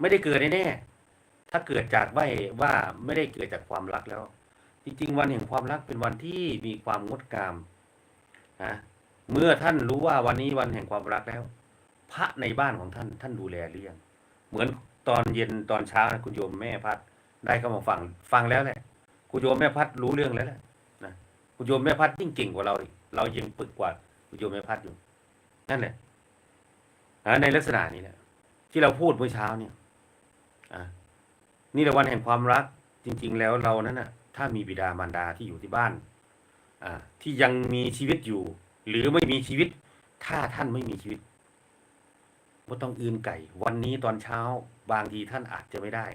ไม่ได้เกิดแน่ๆถ้าเกิดจากไม่ว่าไม่ได้เกิดจากความรักแล้ว จริง ๆ วันแห่งความรักเป็นวันที่มีความงดงามนะเมื่อท่านรู้ว่าวันนี้วันแห่งความรักแล้ว พระในบ้านของท่านท่านดูแลหรือยังเหมือนตอนเย็นตอนเช้านะคุณโยมแม่พัดได้เข้ามาฟังฟังแล้วแหละคุณโยมแม่พัดรู้เรื่องแล้วแหละนะคุณโยมแม่พัดยิ่งเก่งกว่าเราเรายังปึกกว่าคุณโยมแม่พัดอยู่นั่นแหละอ่าในลักษณะนี้แหละที่เราพูดเมื่อเช้าเนี่ย อ่านี่แหละวันแห่งความรักจริง ๆ แล้วเรานั้นน่ะ ถ้ามีบิดามารดาที่อยู่ที่บ้าน อ่า ที่ยังมีชีวิตอยู่ หรือไม่มีชีวิต ถ้าท่านไม่มีชีวิตก็ต้องอื่นไก่ วันนี้ตอนเช้า บางทีท่านอาจจะไม่ได้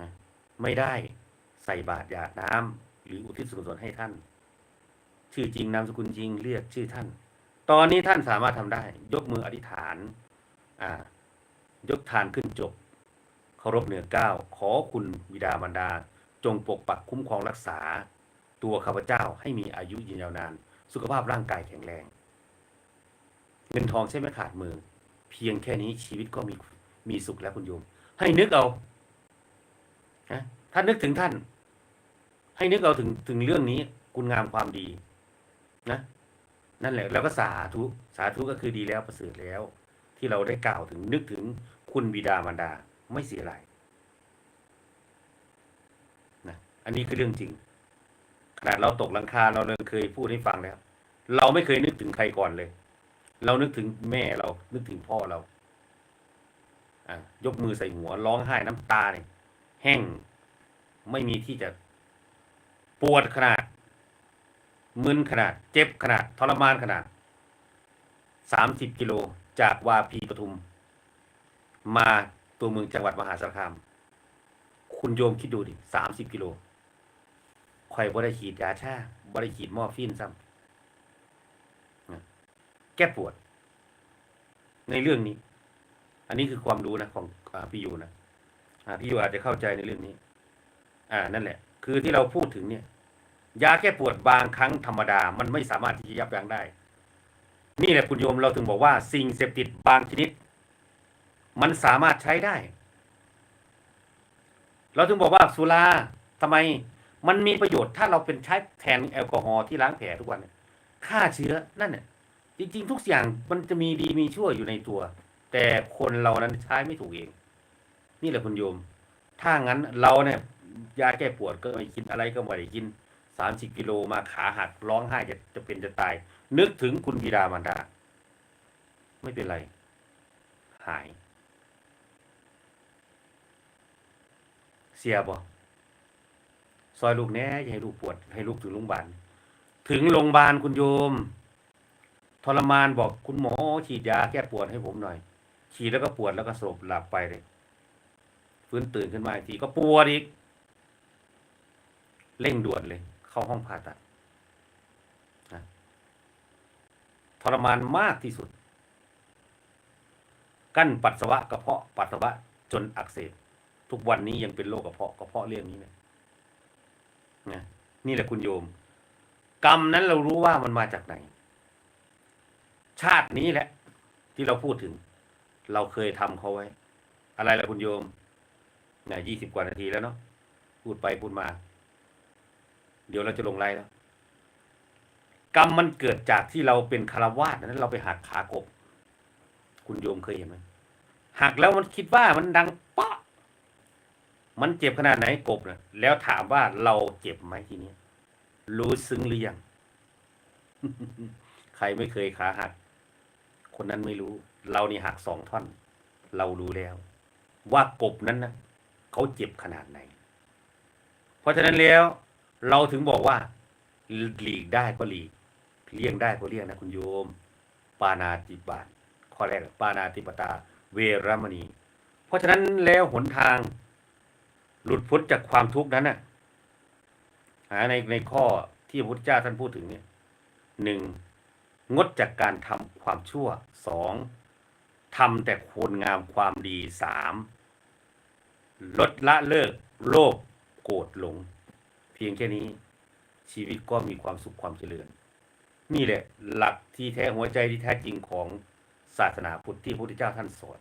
นะไม่ได้ใส่บาตรหยาดน้ำหรืออุทิศส่วนกุศลให้ท่าน ชื่อจริงนามสกุลจริงเรียกชื่อท่าน ตอนนี้ท่านสามารถทำได้ ยกมืออธิษฐาน อ่า ยกทานขึ้นจบารพเหนือเก้าขอคุณบิดามารดา จงปกปักคุ้มครองรักษา ตัวข้าพเจ้าให้มีอายุยืนยาวนาน สุขภาพร่างกายแข็งแรง เงินทองใช่ไหมขาดมือ เพียงแค่นี้ชีวิตก็มีมีสุขแล้วคุณโยม ให้นึกเอานะถ้านึกถึงท่าน ให้นึกเอาถึงถึงเรื่องนี้ คุณงามความดี นะนั่นแหละแล้วก็สาธุสาธุก็คือดีแล้วประเสริฐแล้ว ที่เราได้กล่าวถึงนึกถึงคุณบิดามารดา ไม่เสียหลายนะอันนี้คือเรื่องจริงขนาดเราตกหลังคาเราเลยเคยพูดให้ฟังแล้ว เราไม่เคยนึกถึงใครก่อนเลย เรานึกถึงแม่เรา นึกถึงพ่อเราอะยกมือใส่หัวร้องไห้น้ำตาเนี่ยแห้งไม่มีที่จะปวดขนาด มึนขนาด เจ็บขนาด ทรมานขนาดสามสิบกิโลจากวาปีปทุม มา ตัวเมืองจังหวัดมหาสารคาม คุณโยมคิดดูดิสามสิบกิโลข่อยบ่ได้ฉีดยาชาบ่ได้ฉีดมอฟีนซ้ำแก้ปวด ในเรื่องนี้ อันนี้คือความรู้นะของอพี่ยูนะพี่ยูอาจจะเข้าใจในเรื่องนี้ อ่านั่นแหละ คือที่เราพูดถึงเนี่ย ยาแก้ปวดบางครั้งธรรมดา มันไม่สามารถที่จะยับยั้งได้ นี่แหละคุณโยมเราถึงบอกว่าสิ่งเสพติดบางชนิด มันสามารถใช้ได้ เราถึงบอกว่าสุราทำไมมันมีประโยชน์ถ้าเราเป็นใช้แทนแอลกอฮอล์ที่ล้างแผลทุกวันฆ่าเชื้อนั่นเนี่ยจริง ๆ ทุกอย่างมันจะมีดีมีชั่วอยู่ในตัว แต่คนเรานั้นใช้ไม่ถูกเอง นี่แหละคุณโยม ถ้างั้นเราเนี่ยยาแก้ปวดก็ไม่กินอะไรก็ไม่ได้กินสามสิบกิโลมาขาหักร้องไห้จะจะเป็นจะตาย นึกถึงคุณบิดามารดา ไม่เป็นไร หาย เสียบ่ซอยลูกแน่อย่าให้ลูกปวด ให้ลูกถึงโรงพยาบาลถึงโรงพยาบาลคุณโยม ทรมานบอกคุณหมอฉีดยาแก้ปวดให้ผมหน่อย ฉีดแล้วก็ปวดแล้วก็สลบหลับไปเลยฟื้นตื่นขึ้นมาอีกทีก็ปวดอีก เร่งด่วนเลย เข้าห้องผ่าตัดนะทรมานมากที่สุด กั้นปัสสาวะกระเพาะปัสสาวะจนอักเสบ ทุกวันนี้ยังเป็นโรคกระเพาะกระเพาะเรื่องนี้นะนะนี่แหละคุณโยม กรรมนั้นเรารู้ว่ามันมาจากไหน ชาตินี้แหละ ที่เราพูดถึง เราเคยทำเขาไว้ อะไรล่ะคุณโยมเนี่ยยี่สิบกว่านาทีแล้วเนาะพูดไปพูดมา เดี๋ยวเราจะลงไลน์แล้ว กรรมมันเกิดจากที่เราเป็นคารวาสนั้น เราไปหักขากบ คุณโยมเคยเห็นไหมหักแล้วมันคิดว่ามันดังปาะ มันเจ็บขนาดไหนกบนะแล้วถามว่าเราเจ็บไหมทีนี้รู้ซึ้งหรือยัง ใครไม่เคยขาหัก คนนั้นไม่รู้ เรานี่หักสองท่อน เรารู้แล้ว ว่ากบนั้นนะเขาเจ็บขนาดไหน เพราะฉะนั้นแล้ว เราถึงบอกว่า หลีกได้ก็หลีกเลี่ยงได้ก็เลี่ยงนะคุณโยม ปานาติบาตข้อแรกปานาติปตา เวรมณี เพราะฉะนั้นแล้วหนทาง หลุดพ้นจากความทุกข์นั้นน่ะหาในในข้อที่พระพุทธเจ้าท่านพูดถึงเนี่ยหนึ่งงดจากการทำความชั่วสองทำแต่คุณงามความดีสามลดละเลิกโลภโกรธหลง เพียงแค่นี้ ชีวิตก็มีความสุขความเจริญ นี่แหละ หลักที่แท้หัวใจที่แท้จริงของศาสนาพุทธที่พระพุทธเจ้าท่านสอน